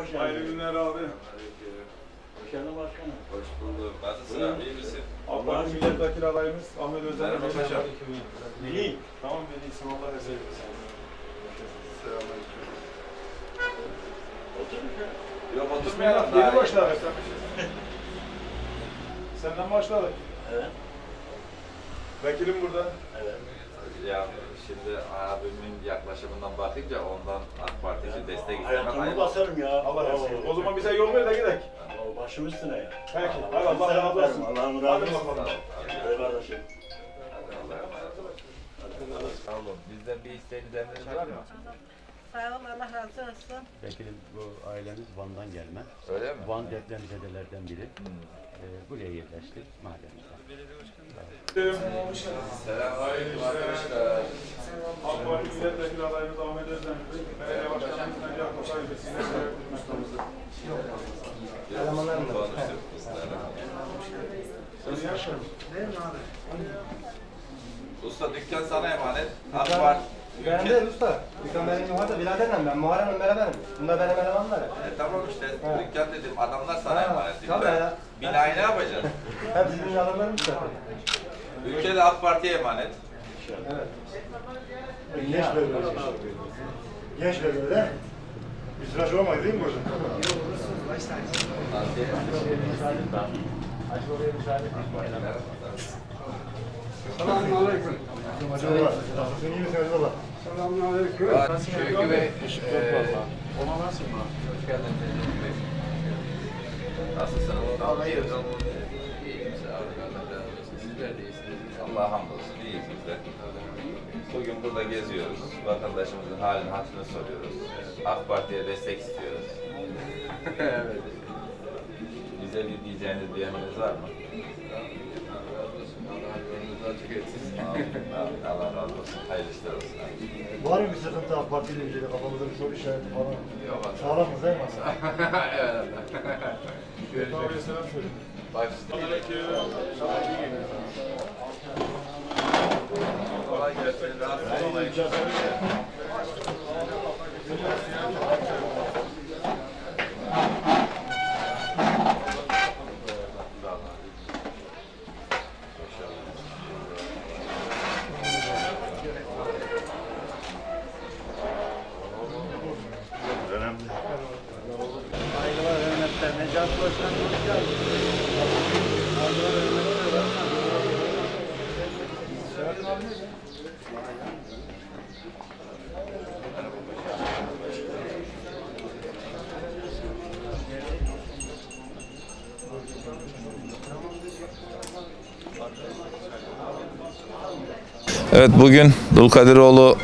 Hoş Hayırlı geldin. günler abi. Hoş geldin başkanım. Hoş bulduk. Nasılsın abi? İyi misin? Parti milletvekili adayımız Ahmet Özel. Merhaba paşam. İyi. Tamam ben iyisin. Allah razı olsun. Otur bir kere. Yok oturmayalım. Yeni başladık. Senden başladık. Evet. Vekilim burada. Evet. Ya şimdi abimin yaklaşımından bakınca ondan AK Parti için destek istemek Hayatımı ayıp. basarım ya. Allah razı olsun. O zaman bize yol ver de gidelim. Oo, Başım üstüne ya. Peki. Hadi Allah razı olsun. Allah'ım Hadi razı olsun. bakalım. Evet kardeşim. Sağ olun. Bizden bir isteğiniz emriniz var mı? Sağ ol, Allah razı olsun. Vekilim bu ailemiz Van'dan gelme. Öyle mi? Van depremzedelerden biri. Hmm. Ee, buraya yerleştik mahallemizde. Selamünaleyküm arkadaşlar. AK Parti milletvekili adayımız Ahmet Özel. Belediye başkanımız Necati Kosay ve sizle şeref etmektedir. Elemanlarım Konuştuk ustalarla. Usta dükkan sana emanet. AK Parti. Ben değil usta. Dükkan benim yukarıda biraderim ben. Muharrem'le beraberim. Bunda benim elemanlarım. E, tamam işte Ha. dükkan dedim adamlar sana Ha, emanet. tabii ya. Binayı ne yapacaksın? Hep sizin adamlarım usta. Ülke de AK Parti'ye emanet. Evet. Genç böyle. Genç böyle. Bir tıraş olmaydı değil mi burada? Hacı baba. Nasılsın iyi misin Hacı baba? Şevki Bey, eee, ona nasıl mı? Hoş geldin Necdet Bey. Nasılsınız? Allah iyi olsun. İyiyim, sağ olun. Allah razı olsun. Sizler de iyisiniz. Allah'a hamdolsun. İyiyiz biz de. Bugün burada geziyoruz. Vatandaşımızın halini, hatırını soruyoruz. AK Parti'ye destek istiyoruz. evet. Bize bir diyeceğiniz bir emriniz var mı? Allah razı olsun. Hayırlı işler olsun. Var mı bir sıkıntı AK Parti ile ilgili kafamızda bir soru işareti falan? Yok abi. Sağlam mı değil mi? evet. Selam söyle. Aleyküm. Kolay gelsin. Rahatsız olmayın. Evet bugün Dulkadiroğlu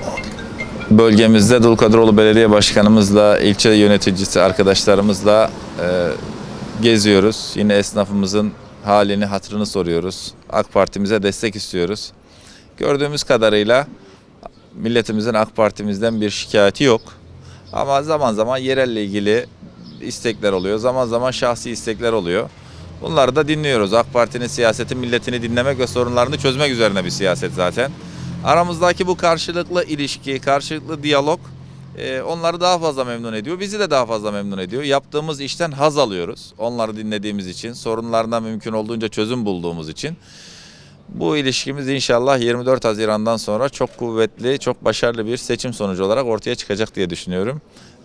bölgemizde Dulkadiroğlu Belediye Başkanımızla, ilçe yöneticisi arkadaşlarımızla e, geziyoruz. Yine esnafımızın halini, hatırını soruyoruz. AK Parti'mize destek istiyoruz. Gördüğümüz kadarıyla milletimizin AK Parti'mizden bir şikayeti yok. Ama zaman zaman yerelle ilgili istekler oluyor. Zaman zaman şahsi istekler oluyor. Bunları da dinliyoruz. AK Parti'nin siyaseti milletini dinlemek ve sorunlarını çözmek üzerine bir siyaset zaten. Aramızdaki bu karşılıklı ilişki, karşılıklı diyalog e, onları daha fazla memnun ediyor. Bizi de daha fazla memnun ediyor. Yaptığımız işten haz alıyoruz. Onları dinlediğimiz için, sorunlarına mümkün olduğunca çözüm bulduğumuz için. Bu ilişkimiz inşallah 24 Haziran'dan sonra çok kuvvetli, çok başarılı bir seçim sonucu olarak ortaya çıkacak diye düşünüyorum.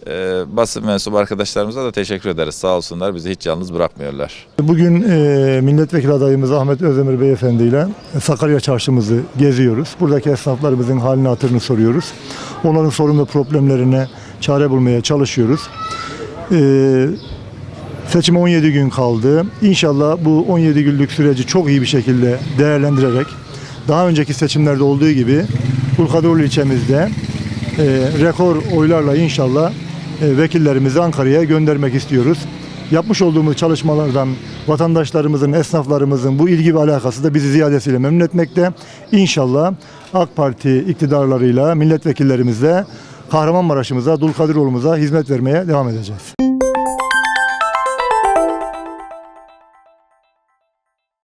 Ee, basın mensubu arkadaşlarımıza da teşekkür ederiz. Sağ olsunlar bizi hiç yalnız bırakmıyorlar. Bugün e, milletvekili adayımız Ahmet Özdemir Beyefendi ile Sakarya Çarşımızı geziyoruz. Buradaki esnaflarımızın halini hatırını soruyoruz. Onların sorun ve problemlerine çare bulmaya çalışıyoruz. E, seçime 17 gün kaldı. İnşallah bu 17 günlük süreci çok iyi bir şekilde değerlendirerek daha önceki seçimlerde olduğu gibi Bulkadoğlu ilçemizde e, rekor oylarla inşallah e, vekillerimizi Ankara'ya göndermek istiyoruz. Yapmış olduğumuz çalışmalardan vatandaşlarımızın, esnaflarımızın bu ilgi ve alakası da bizi ziyadesiyle memnun etmekte. İnşallah AK Parti iktidarlarıyla, milletvekillerimizle Kahramanmaraş'ımıza, Dulkadiroğlu'muza hizmet vermeye devam edeceğiz.